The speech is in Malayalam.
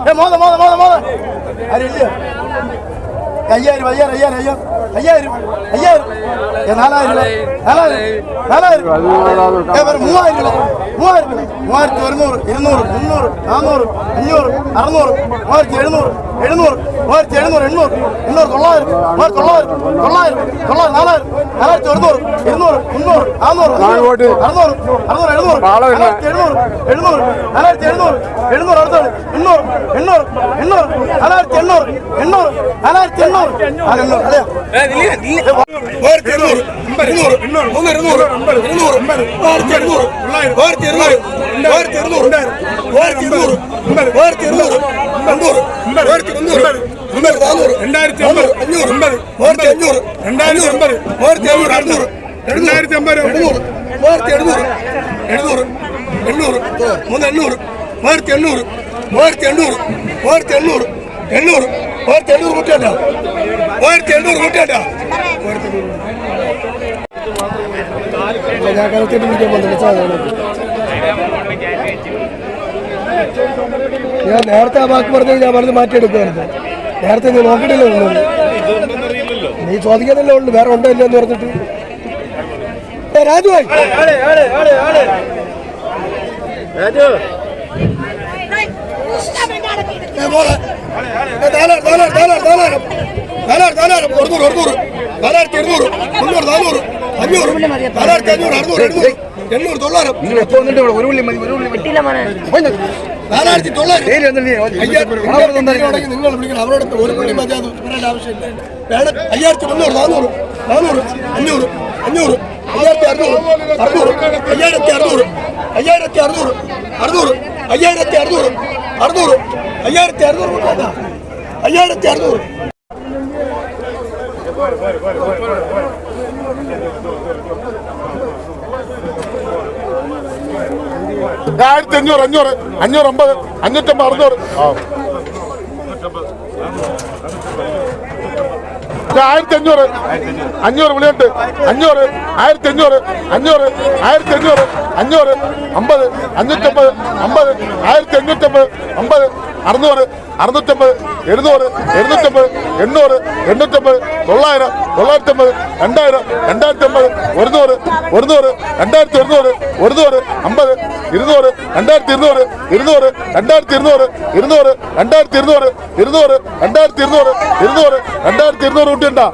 என்ன மோத மோத மோத மோத. அது இல்லையா അയ്യായിരം അയ്യായിരം അയ്യായിരം അയ്യായിരം അയ്യായിരം അയ്യായിരം. നാലായിരം നാലായിരം നാലായിരം മൂവായിരം രൂപ മൂവായിരം രൂപ. മൂവായിരത്തി ഒരുന്നൂറ് ഇരുന്നൂറ് മുന്നൂറ് നാന്നൂറ് അഞ്ഞൂറ് അറുന്നൂറ് മൂവായിരത്തി എഴുന്നൂറ് എഴുന്നൂറ് മൂവായിരത്തി എഴുന്നൂറ് എണ്ണൂറ് എണ്ണൂറ് തൊള്ളായിരം മൂവായിരത്തി തൊള്ളായിരം തൊള്ളായിരം തൊള്ളായിരം നാലായിരം നാലായിരത്തി ഒരുന്നൂറ് ഇരുന്നൂറ് മുന്നൂറ് നാന്നൂറ് അറുന്നൂറ് അറുന്നൂറ് എഴുന്നൂറ് എഴുന്നൂറ് എഴുന്നൂറ് നാലായിരത്തി എഴുന്നൂറ് എഴുന്നൂറ് അടുത്താണ് എണ്ണൂറ് എണ്ണൂറ് എണ്ണൂറ് നാലായിരത്തി എണ്ണൂറ് എണ്ണൂറ് നാലായിരത്തി എണ്ണൂറ്. എണ്ണൂറ്. അതെയോ മൂവായിരത്തി എണ്ണൂറ് ഇരുന്നൂറ് മൂന്ന് ഇരുന്നൂറ് ഇരുന്നൂറ് മൂവായിരത്തി എണ്ണൂറ് ആയിരത്തി ഇരുന്നൂറ് മൂവായിരത്തി ഇരുന്നൂറ് മൂവായിരത്തി ഇരുന്നൂറ് മൂവായിരത്തി ഇരുന്നൂറ് മുന്നൂറ് മൂവായിരത്തി മുന്നൂറ് മുന്നൂറ് നാന്നൂറ് രണ്ടായിരത്തി അമ്പത്. അഞ്ഞൂറ് മൂവായിരത്തി അഞ്ഞൂറ് രണ്ടായിരത്തി അമ്പത്. മൂവായിരത്തി അഞ്ഞൂറ് അറുന്നൂറ് രണ്ടായിരത്തി അമ്പത് എഴുന്നൂറ് മൂവായിരത്തി എഴുന്നൂറ് എഴുന്നൂറ് എണ്ണൂറ് മൂന്ന് എണ്ണൂറ് മൂവായിരത്തി എണ്ണൂറ് മൂവായിരത്തി എണ്ണൂറ് മൂവായിരത്തി എണ്ണൂറ് എണ്ണൂറ് മൂവായിരത്തി എണ്ണൂറ് കൂട്ടിയാട്ടാ മൂവായിരത്തി എണ്ണൂറ് കൂട്ടിയാട്ടാ ഞാൻ കറക്റ്റായിട്ട് വിളിക്കാൻ നേരത്തെ ആ വാക്ക് പറഞ്ഞത് ഞാൻ പറഞ്ഞ് മാറ്റിയെടുക്കുമായിരുന്നു നേരത്തെ നീ നോക്കിയിട്ടില്ല നിന്നത് നീ ചോദിക്കാനല്ലേ ഉള്ളു വേറെ ഉണ്ടോ ഇല്ലെന്ന് പറഞ്ഞിട്ട്. രാജുവായി. ഏ, മോളെ. ഏ, നാലായിരം, നാലായിരം, നാലായിരം, നാലായിരം. നാലായിരം, നാലായിരം, ഒരുന്നൂറ്, ഒരുന്നൂറ്. നാലായിരത്തി ഇരുന്നൂറ്, മുന്നൂറ്, നാന്നൂറ്, അഞ്ഞൂറ്, നാലായിരത്തി അഞ്ഞൂറ്, അറുന്നൂറ്, എഴുന്നൂറ്, എണ്ണൂറ്, തൊള്ളായിരം. നാലായിരത്തി തൊള്ളായിരം. അയ്യായിരത്തി നിങ്ങൾ വിളിക്കണം. അവരോട് ഒരു പുള്ളി മതി അത് പറയേണ്ട ആവശ്യമില്ല. വേണം. അയ്യായിരത്തി മുന്നൂറ് നാനൂറ് നാനൂറ് അഞ്ഞൂറ് അഞ്ഞൂറ് അയ്യായിരത്തി അറുന്നൂറ് അറുന്നൂറ് അയ്യായിരത്തി അറുന്നൂറ് അയ്യായിരത്തി അറുന്നൂറ് അറുന്നൂറ് അയ്യായിരത്തി അറുന്നൂറ് അറുന്നൂറ്. അയ്യായിരത്തി അറുന്നൂറ് കൂട്ടാ. അയ്യായിരത്തി അറുന്നൂറ്. ആയിരത്തി അഞ്ഞൂറ് അഞ്ഞൂറ് അഞ്ഞൂറ് അമ്പത് അഞ്ഞൂറ്റമ്പത് അറുന്നൂറ്. ആയിരത്തി അഞ്ഞൂറ് അഞ്ഞൂറ് വിളിയുണ്ട്. അഞ്ഞൂറ് ആയിരത്തി അഞ്ഞൂറ് അഞ്ഞൂറ് ആയിരത്തി അഞ്ഞൂറ് അഞ്ഞൂറ് അമ്പത് അഞ്ഞൂറ്റമ്പത് അമ്പത് ആയിരത്തി അഞ്ഞൂറ്റമ്പത് അമ്പത് അറുന്നൂറ് അറുന്നൂറ്റമ്പത് എഴുന്നൂറ് എഴുന്നൂറ്റമ്പത് എണ്ണൂറ് എണ്ണൂറ്റമ്പത് തൊള്ളായിരം തൊള്ളായിരത്തമ്പത് രണ്ടായിരം രണ്ടായിരത്തമ്പത് ഒരുന്നൂറ് ഒരുന്നൂറ് രണ്ടായിരത്തി ഒരുന്നൂറ് ഒരുന്നൂറ് അമ്പത് ഇരുന്നൂറ് രണ്ടായിരത്തി ഇരുന്നൂറ് ഇരുന്നൂറ് രണ്ടായിരത്തി ഇരുന്നൂറ് ഇരുന്നൂറ് രണ്ടായിരത്തി ഇരുന്നൂറ് ഇരുന്നൂറ് രണ്ടായിരത്തി ഇരുന്നൂറ് ഇരുന്നൂറ് രണ്ടായിരത്തി ഇരുന്നൂറ് കൂട്ടിയുണ്ടാ